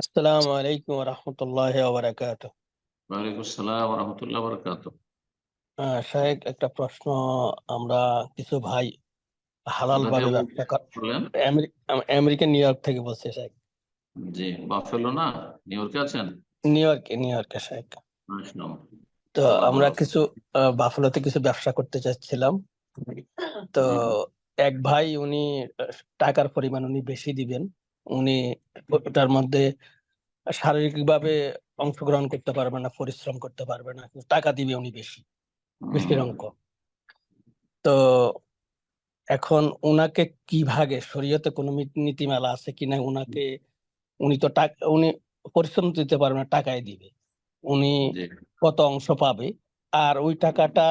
আসসালামু আলাইকুম রহমতুল্লাহ আসসালাম রহমতুল্লাহ বরকাত শাহেক একটা প্রশ্ন আমরা কিছু ভাই হালাল ভাবে ব্যবসা কর বলেন। আমেরি- আম- আমেরিকা নিউ ইয়র্ক থেকে বলছি শাহেক জি বাফেলো না? নিউ ইয়র্কে আছেন? নিউ ইয়র্কে নিউ ইয়র্কে শাহেক তো আমরা কিছু বাফেলোতে কিছু ব্যবসা করতে চাচ্ছিলাম। তো এক ভাই উনি টাকার পরিমাণ উনি বেশি দিবেন। উনি ওটার মধ্যে শারীরিকভাবে অংশগ্রহণ করতে পারবে না পরিশ্রম করতে পারবে না কিন্তু টাকা দিবে উনি বেশি বেশির অঙ্ক তো এখন উনাকে কি ভাগে শরীয়তে কোনো নীতিমালা আছে কিনা উনাকে উনি তো টাকা উনি পরিশ্রম দিতে পারবে না টাকাই দিবে। উনি কত অংশ পাবে? আর ওই টাকাটা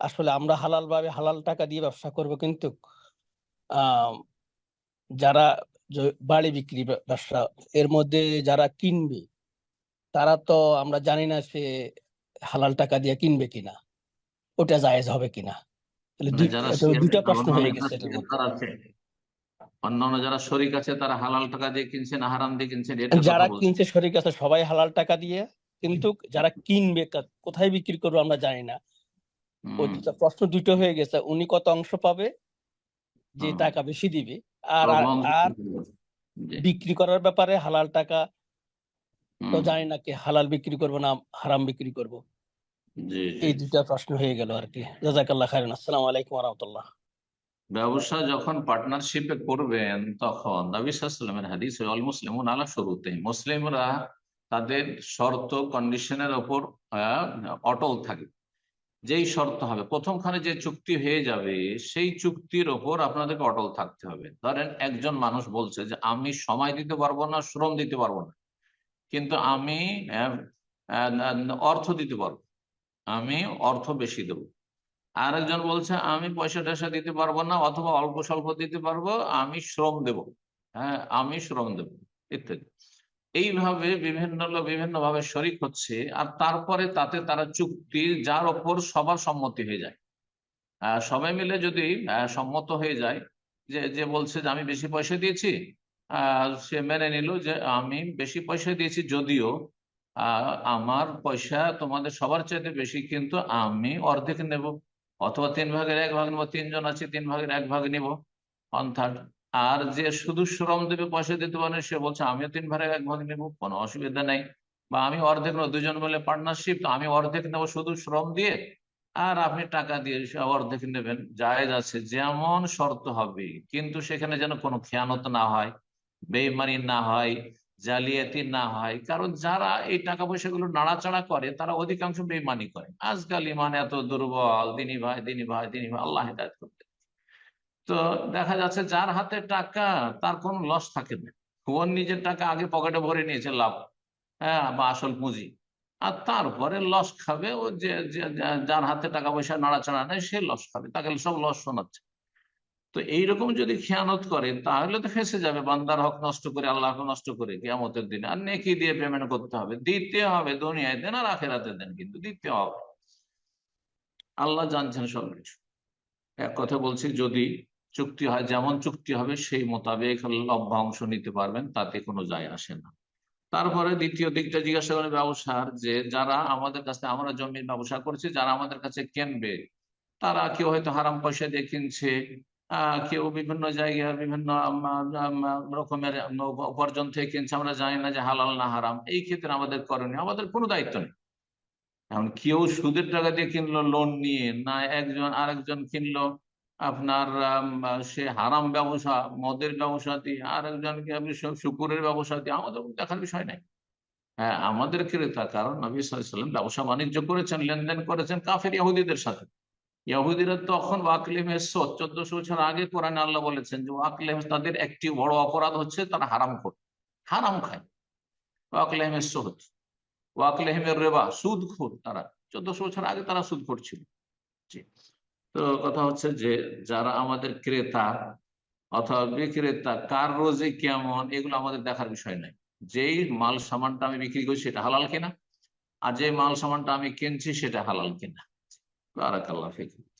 আসলে আমরা হালাল ভাবে হালাল টাকা দিয়ে ব্যবসা করব কিন্তু আহ যারা বাড়ি বিক্রি ব্যবসা এর মধ্যে যারা কিনবে তারা তো আমরা জানি না সে হালাল টাকা দিয়ে কিনবে কিনা ওটা জায়েজ হবে কিনা। মানে দুইটা প্রশ্ন হয়ে গেছে আছে অন্যান্য যারা শরিক আছে তারা হালাল টাকা দিয়ে কিনছেন হারাম দিয়ে কিনছেন এটার যারা কিনছে শরীর কাছে সবাই হালাল টাকা দিয়ে কিন্তু যারা কিনবে কোথায় বিক্রি করব আমরা জানি না। দুটো প্রশ্ন দুটো হয়ে গেছে উনি কত অংশ পাবে? যে টাকা বেশি দিবে আর আর- বিক্রি করার ব্যাপারে হালাল টাকা তো জানি না কি হালাল বিক্রি করব না হারাম বিক্রি করব। এই দুটা প্রশ্ন হয়ে গেল আর কি। জাজাকাল্লাহ খাইরান। আসসালামু আলাইকুম রহমতুল্লাহ। ব্যবসা যখন পার্টনারশিপে করবেন তখন নবী সাল্লামের হাদিস অল মুসলিমুন আলা শুরুতে মুসলিমরা তাদের শর্ত কন্ডিশনের ওপর অটল থাকে। যেই শর্ত হবে, প্রথমখানে যে চুক্তি হয়ে যাবে, সেই চুক্তির ওপর আপনাদেরকে অটল থাকতে হবে। ধরেন একজন মানুষ বলছে যে, আমি সময় দিতে পারব না, শ্রম দিতে পারব না। কিন্তু আমি অর্থ দিতে পারব। আমি অর্থ বেশি দেবো। আরেকজন বলছে, আমি পয়সা টয়সা দিতে পারব না, অথবা অল্প স্বল্প দিতে পারব, আমি শ্রম দেব। হ্যাঁ আমি শ্রম দেব, ইত্যাদি। এইভাবে বিভিন্ন লোক বিভিন্ন ভাবে শরিক হচ্ছে আর তারপরে তাতে তারা চুক্তি, যার ওপর সবার সম্মতি হয়ে যায়। সবাই মিলে যদি সম্মত হয়ে যায় যে যে বলছে যে আমি বেশি পয়সা দিয়েছি সে মেনে নিল যে আমি বেশি পয়সা দিয়েছি যদিও আমার পয়সা তোমাদের সবার চাইতে বেশি কিন্তু আমি অর্ধেক নেব। অথবা তিন ভাগের এক ভাগ নেব, তিনজন আছে, তিন ভাগের এক ভাগ নিব। ওয়ান থার্ড আর যে শুধু শ্রম দেবে, পয়সা দিতে পারে সে বলছে, আমিও তিন ভাগের এক ভাগ নেব, কোনো অসুবিধা নাই। বা, আমি অর্ধেক নেব। দুজন মিলে পার্টনারশিপ তো আমি অর্ধেক নেব শুধু শ্রম দিয়ে, আর আপনি টাকা দিয়ে অর্ধেক নেবেন। জায়েজ আছে, যেমন শর্ত হবে, কিন্তু সেখানে যেন কোনো খেয়ানত না হয়, বেইমানি না হয়, জালিয়াতি না হয়, কারণ যারা এই টাকা পয়সাগুলো নাড়াচাড়া করে, তারা অধিকাংশ বেইমানি করে। আজকাল ইমান এত দুর্বল, দিনী ভাই দিনী ভাই দিনী ভাই, আল্লাহ হেদায়ত করতে তো দেখা যাচ্ছে যার হাতে টাকা, তার কোনো লস থাকে না। ওর নিজের টাকা আগে পকেটে ভরে নিয়েছে, লাভ। হ্যাঁ বা আসল পুঁজি। আর তারপরে লস খাবে ও যে যার হাতে টাকা পয়সা নাড়াচাড়া নেই, সে লস খাবে। তাকে সব লস শোনাচ্ছে। তো এইরকম যদি খেয়ানত করে তাহলে তো ফেসে যাবে। বান্দার হক নষ্ট করে আল্লাহকে নষ্ট করে কেয়ামতের দিনে। আর নেকি দিয়ে পেমেন্ট করতে হবে। দিতে হবে, দুনিয়ায় দেন আর আখেরাতে দেন, কিন্তু দিতে হবে। আল্লাহ জানছেন সবকিছু। এক কথা বলছি, যদি চুক্তি হয়, যেমন চুক্তি হবে সেই মোতাবেক লভ্যাংশ নিতে পারবেন, তাতে কোনো যায় আসে না। তারপরে দ্বিতীয় দিকটা জিজ্ঞাসা করেন ব্যবসার, যে যারা আমাদের কাছে, আমরা জমির ব্যবসা করছি, যারা আমাদের কাছে কিনবে, তারা কেউ হয়তো হারাম পয়সা দিয়ে কিনছে কেউ বিভিন্ন জায়গায় বিভিন্ন রকমের উপার্জন থেকে কিনছে, আমরা জানি না যে হালাল না হারাম। এই ক্ষেত্রে আমাদের করণীয়, আমাদের কোনো দায়িত্ব নেই। এখন কেউ সুদের টাকা দিয়ে কিনলো লোন নিয়ে না একজন আরেকজন কিনলো আপনার সে হারাম ব্যবসা, মদের ব্যবসা দিয়ে আরেকজনকে আপনি শুকুরের ব্যবসা দিয়ে, আমাদের দেখার বিষয় নাই। হ্যাঁ আমাদের ক্রেতা, কারণ নবী সাল্লাম ব্যবসা বাণিজ্য করেছেন, লেনদেন করেছেন কাফের ইহুদিদের সাথে। ইহুদিরা তখন ওয়াকলিম চোদ্দশো বছর আগে কোরআনে আল্লাহ বলেছেন যে ওয়াকলিম তাদের একটি বড় অপরাধ হচ্ছে তারা হারাম করে হারাম খায়। ওয়াকলিম হেসত ওয়াকলেহিমের রেবা সুদ খোর তারা, চোদ্দশো বছর আগে তারা সুদ ছিল। জি। তো কথা হচ্ছে যে যারা আমাদের ক্রেতা অথবা বিক্রেতা, কার রোজে কেমন, এগুলো আমাদের দেখার বিষয় নাই। যেই মাল সামানটা আমি বিক্রি করি সেটা হালাল কিনা? আর যে মাল সামানটা আমি কিনছি সেটা হালাল কিনা? বারাকাল্লাহ ফিক।